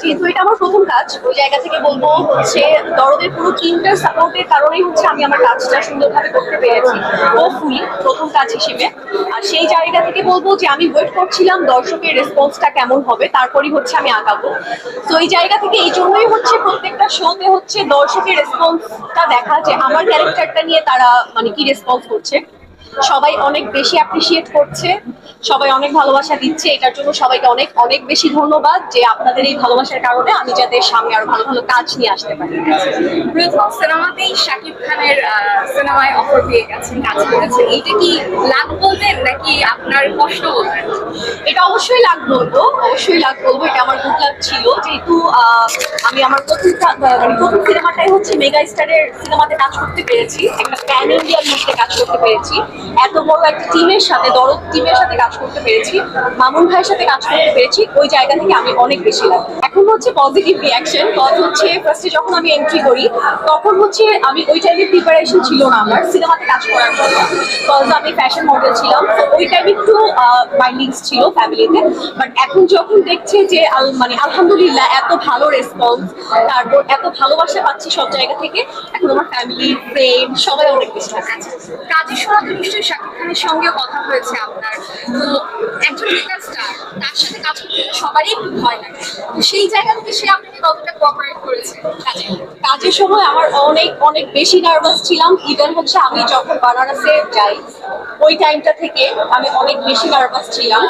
যেহেতু এটা আমার প্রথম কাজ। ওই জায়গা থেকে বলব হচ্ছে দরদের পুরো টিমটার সাপোর্টের কারণেই হচ্ছে আমি আমার কাজটা সুন্দরভাবে করতে পেরেছি। হোপফুলি প্রথম কাজ হিসেবে। আর সেই জায়গা থেকে বলব যে আমি ওয়েট করছিলাম দর্শকের রেসপন্সটা কেমন হবে, তারপরই হচ্ছে আমি আঁকাবো তো এই জায়গা থেকে এই জন্যই হচ্ছে প্রত্যেকটা শোতে হচ্ছে দর্শকের রেসপন্সটা দেখা যে আমার ক্যারেক্টারটা নিয়ে তারা মানে কি রেসপন্স করছে। সবাই অনেক বেশি অ্যাপ্রিসিয়েট করছে, সবাই অনেক ভালোবাসা দিচ্ছে, এটার জন্য সবাইকে অনেক অনেক বেশি ধন্যবাদ যে আপনাদের এই ভালোবাসার কারণে আমি যাতে সামনে আরও ভালো ভালো কাজ নিয়ে আসতে পারি। সিনেমাতেই শাকিব খানের সিনেমায় অফার পেয়ে গেছেন, কাজ করেছেন। এইটা কি লাভ নাকি আপনার কষ্ট বলবেন? এটা অবশ্যই লাগ বলব, অবশ্যই লাগ বলব, এটা আমার গুড লাগ ছিল। যেহেতু আমি আমার প্রথম মানে প্রথম সিনেমাটাই হচ্ছে মেগা স্টারের সিনেমাতে কাজ করতে পেরেছি, একটা প্যান ইন্ডিয়ান মুভিতে কাজ করতে পেরেছি। এত বড় একটা টিমের সাথে, দরদ টিমের সাথে কাজ করতে পেরেছি। মামুন ভাইয়ের সাথে কাজ করতে পেরেছি, ওই জায়গা থেকে আমি অনেক বেশি লাগে এখন হচ্ছে পজিটিভ রিয়াকশন কজ হচ্ছে ফার্স্টে যখন আমি এন্ট্রি করি, তখন হচ্ছে আমি ওই টাইমে প্রিপারেশন ছিল না আমার সিনেমাতে কাজ করার জন্য। কজ আমি ফ্যাশন মডেল ছিলাম, তো ওই টাইমে একটু মাইন্ডিংস ছিল ফ্যামিলিতে বাট এখন যখন দেখছে যে মানে আলহামদুলিল্লাহ এত ভালো রেসপন্স তারপর এত ভালোবাসা পাচ্ছি সব জায়গা থেকে, এখন আমার ফ্যামিলি ফ্রেন্ড সবাই অনেক বেশি আছে কাজের সময় তো নিশ্চয়ই খানের সঙ্গে কথা হয়েছে আপনার। একজন মেগা স্টার তার সাথে কাজ করতে সবারই ভয় লাগে। সেই জায়গা থেকে সে আপনাকে কতটা কোঅপারেট করেছে। কাজে, কাজের সময় আমার অনেক অনেক বেশি নার্ভাস ছিলাম। ইভেন হচ্ছে আমি যখন বানারসে যাই, ওই টাইমটা থেকে আমি অনেক বেশি নার্ভাস ছিলাম।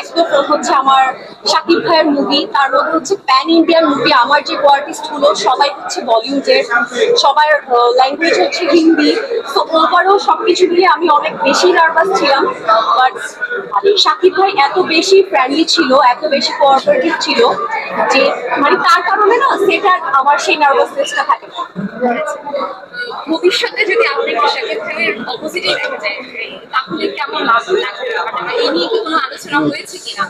একদম হচ্ছে আমার শাকিব ভাইয়ের মুভি তার মধ্যে হচ্ছে প্যান ইন্ডিয়ান মুভি আমার যে আর্টিস্টগুলো, সবাই হচ্ছে বলিউডের, সবার ল্যাঙ্গুয়েজ হচ্ছে হিন্দি। তো ওভারঅল সবকিছু মিলিয়ে আমি অনেক বেশি নার্ভাস ছিলাম। বাট শাকিব ভাই এত বেশি ফ্রেন্ডলি ছিল, এত বেশি কোঅপারেটিভ ছিল যে মানে তার কারণে না সেটা আমার সেই নার্ভাসনেসটা থাকে না। ভবিষ্যতে যদি আপনি শাকিব খানের অপোজিটে দেখা যায় তাহলে কেমন লাভ লাগবে ব্যাপারটা এই নিয়ে কি কোনো আলোচনা হয়েছে কিনা?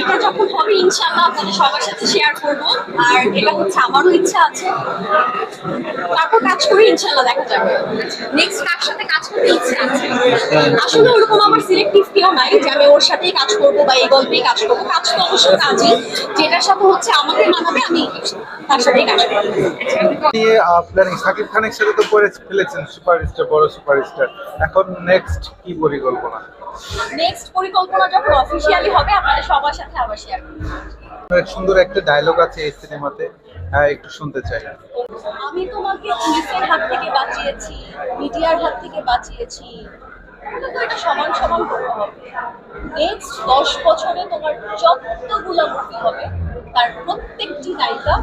এটা যখন হবে ইনশাল্লাহ আপনাদের সবার সাথে শেয়ার করব। আর এটা হচ্ছে আমারও ইচ্ছা আছে। তারপর কাজ করে ইনশাল্লাহ দেখা যাবে। নেক্সট কার সাথে কাজ করতে ইচ্ছে আছে? আসলে ওরকম আমার সিলেক্টিভ কেউ নাই যে আমি ওর সাথেই কাজ করব বা এই গল্পেই কাজ করব। কাজ তো অবশ্যই কাজই। যেটার সাথে হচ্ছে আমাকে মানাবে, আমি তার সাথেই কাজ করব। প্ল্যানিং সাকিব খানের সাথে তো করে ফেলেছেন সুপারস্টার বড় সুপারস্টার এখন নেক্সট কি পরিকল্পনা? নেক্সট পরিকল্পনা যখন অফিসিয়ালি হবে আপনাদের সবার সাথে আবার শেয়ার সুন্দর একটা ডায়লগ আছে এই সিনেমাতে একটু শুনতে চাই। আমি তোমাকে পুলিশের হাত থেকে বাঁচিয়েছি মিডিয়ার হাত থেকে বাঁচিয়েছি। তাহলে এটা সমান সমান করতে হবে। নেক্সট দশ বছরে তোমার যতগুলো মুভি হবে তার প্রত্যেকটি নায়িকা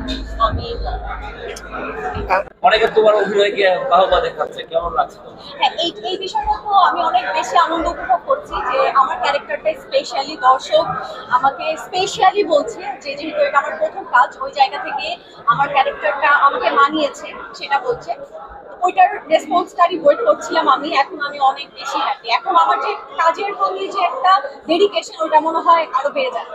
আমি অনেকে তোমার অভিনয়কে বাহবা দেখাচ্ছে, কেমন লাগছে হ্যাঁ এই এই বিষয়টা তো আমি অনেক বেশি আনন্দ উপভোগ করছি যে আমার ক্যারেক্টারটা স্পেশালি দর্শক আমাকে স্পেশালি বলছে যে যেহেতু এটা আমার প্রথম কাজ, ওই জায়গা থেকে আমার ক্যারেক্টারটা আমাকে মানিয়েছে, সেটা বলছে। ওইটার রেসপন্সটারই ওয়েট করছিলাম আমি, এখন আমি অনেক বেশি হ্যাপি এখন আমার যে কাজের প্রতি যে একটা ডেডিকেশন ওটা মনে হয় আরও বেড়ে যাবে।